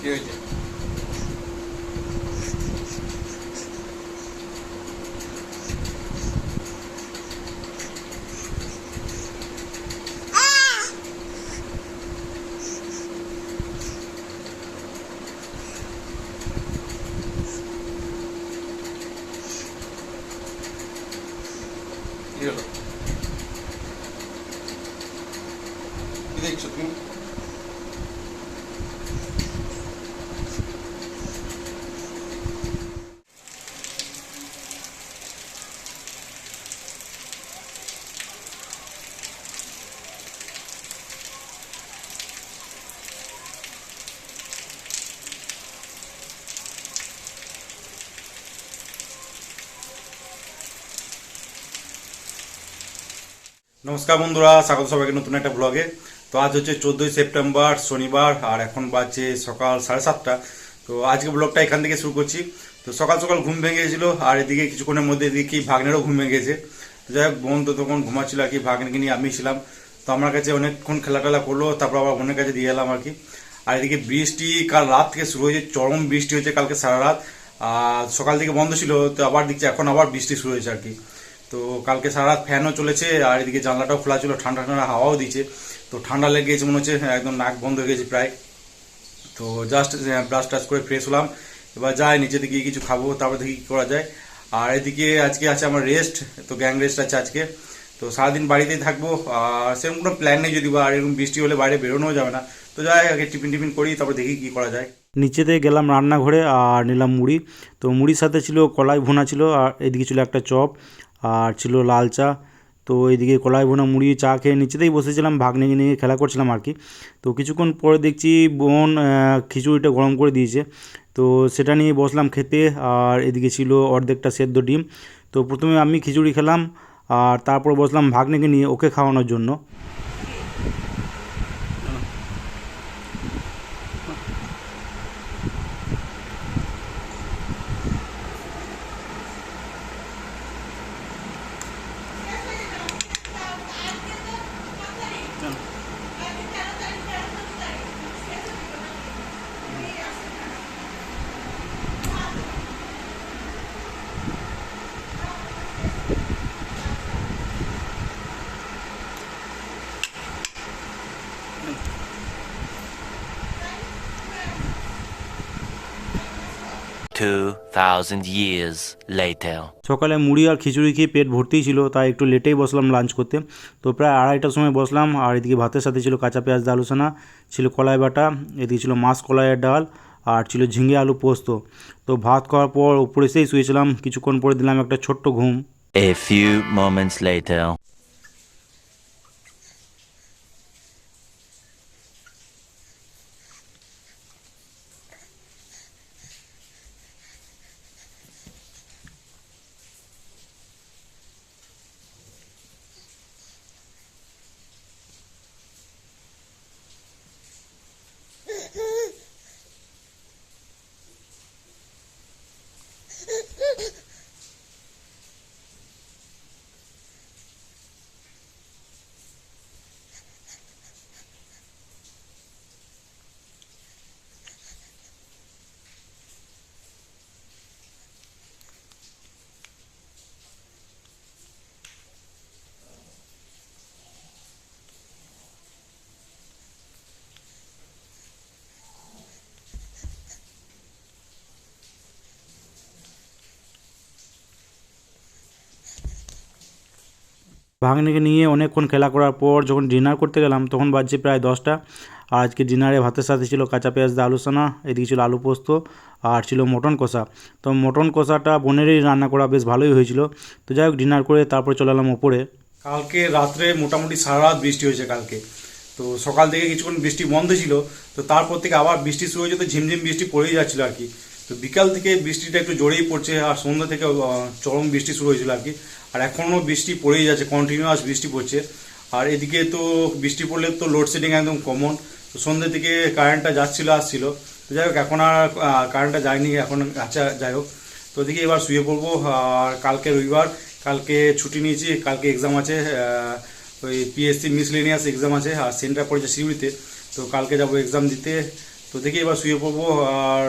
কি হয়েছে কি হলো কি নমস্কার বন্ধুরা, স্বাগত সবাইকে নতুন একটা ব্লগে তো আজ হচ্ছে চোদ্দোই সেপ্টেম্বর, শনিবার, আর এখন বাজছে সকাল সাড়ে সাতটা। তো আজকে ব্লগটা এখান থেকে শুরু করছি। তো সকাল সকাল ঘুম ভেঙে গেছিল আর এদিকে কিছুক্ষণের মধ্যে দেখি ভাগ্নেরও ঘুম ভেঙে গেছে যাই হোক, বোন তো তখন ঘুমাচ্ছিল আর কি, ভাগ্নেকে নিয়ে আমি ছিলাম। তো আমার কাছে অনেকক্ষণ খেলা টেলা করল, তারপর আবার বোনের কাছে দিয়ে এলাম আর কি। আর এদিকে বৃষ্টি কাল রাত থেকে শুরু হয়েছে, চরম বৃষ্টি হয়েছে কালকে সারা রাত। আর সকাল থেকে বন্ধ ছিল, তো আবার দেখছি এখন আবার বৃষ্টি শুরু হয়েছে আর কি। তো কালকে সারা রাত ফ্যানও চলেছে, আর এদিকে জানলাটাও খোলা ছিল, ঠান্ডা ঠান্ডা হাওয়াও দিচ্ছে তো ঠান্ডা লেগে গেছে মনে হচ্ছে একদম নাক বন্ধ হয়ে গেছে প্রায়। তো জাস্ট ব্রাশ টাশ করে ফ্রেশ হলাম। এবার যাই নিচে দিকে কিছু খাব, তারপর দেখি কী করা যায়। আর এদিকে আজকে আছে আমার রেস্ট তো গ্যাং রেস্ট আছে আজকে। তো সারাদিন বাড়িতেই থাকব, আর সেরকম কোনো প্ল্যান নেই যদি, বা আর এরকম বৃষ্টি হলে বাইরে বেরোনোও যাবে না। তো যাই, আগে টিফিন টিফিন করি, তারপর দেখি কী করা যায়। নিচেতে গেলাম রান্নাঘরে, আর নিলাম মুড়ি। তো মুড়ির সাথে ছিল কলাই ভুনা ছিল, আর এদিকে ছিল একটা চপ। আর ছিল লাল চা। তো এইদিকে কলাই ভুনা, মুড়ি, চা খেয়ে নিচেতেই বসেছিলাম ভাগ্নেকে নিয়ে খেলা করছিলাম আর কি। তো কিছুক্ষণ পরে দেখছি বোন খিচুড়িটা গরম করে দিয়েছে। তো সেটা নিয়ে বসলাম খেতে, আর এদিকে ছিল অর্ধেকটা সেদ্ধ ডিম। তো প্রথমে আমি খিচুড়ি খেলাম, আর তারপর বসলাম ভাগ্নেকে নিয়ে ওকে খাওয়ানোর জন্য। Two thousand years later. সকালে মুড়ি আর খিচুড়ি খেয়ে পেট ভর্তিই ছিল তাই একটু লেটেই বসলাম লাঞ্চ করতে তো প্রায় আড়াইটার সময় বসলাম আর এদিকে ভাতের সাথে ছিল কাঁচা পেঁয়াজ দিয়ে আলুসানা ছিল কলাই বাটা এদিকে ছিল মাছ কলাইয়ের ডাল আর ছিল ঝিঙে আলু পোস্ত তো ভাত খাওয়ার পর উপরে এসেই শুয়েছিলাম কিছুক্ষণ পরে দিলাম একটা ছোট্ট ঘুম A few moments later. ভাগ্নিকে নিয়ে অনেকক্ষণ খেলা করার পর যখন ডিনার করতে গেলাম, তখন বাজছে প্রায় দশটা। আর আজকে ডিনারে ভাতের সাথে ছিল কাঁচা পেঁয়াজ দিয়ে আলু সানা এদিকে ছিল আলু পোস্ত আর ছিল মটন কষা। তো মটন কষাটা বোনেরই রান্না করা বেশ ভালোই হয়েছিল। তো যাই হোক ডিনার করে তারপরে চলে এলাম ওপরে। কালকে রাত্রে মোটামুটি সারা রাত বৃষ্টি হয়েছে কালকে। তো সকাল থেকে কিছুক্ষণ বৃষ্টি বন্ধ ছিল। তো তারপর থেকে আবার বৃষ্টি শুরু হয়েছে তো ঝিমঝিম বৃষ্টি পড়েই যাচ্ছিল আর কি। তো বিকাল থেকে বৃষ্টিটা একটু জোরেই পড়ছে, আর সন্ধ্যা থেকে চরম বৃষ্টি শুরু হয়েছিল আর কি। আর এখনও বৃষ্টি পড়েই যাচ্ছে কন্টিনিউয়াস বৃষ্টি পড়ছে। আর এদিকে তো বৃষ্টি পড়লে তো লোডশেডিং একদম কমন তো সন্ধ্যে থেকে কারেন্টটা যাচ্ছিল, আসছিল। তো যাই হোক, এখন আর কারেন্টটা যায়নি, এখন আচ্ছা যাই হোক। তো এদিকে এবার শুয়ে পড়ব, আর কালকে রবিবার, কালকে ছুটি নিয়েছি, কালকে এক্সাম আছে ওই পিএসসি মিসলেনিয়াস এক্সাম আছে, আর সেন্টার পড়েছে সিউড়িতে তো কালকে যাব এক্সাম দিতে। তো দেখি এবার শুয়ে পড়ব, আর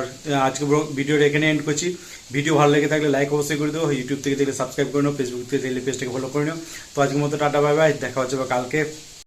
আজকে ভিডিওটা এখানে এন্ড করছি। ভিডিও ভালো লেগে থাকলে লাইক অবশ্যই করে দেবো ইউটিউব থেকে দেখলে সাবস্ক্রাইব করে নাও ফেসবুক থেকে দেখলে পেজটাকে ফলো করে নিও। তো আজকের মতো টাটা বাই বাই দেখা হচ্ছে বা কালকে।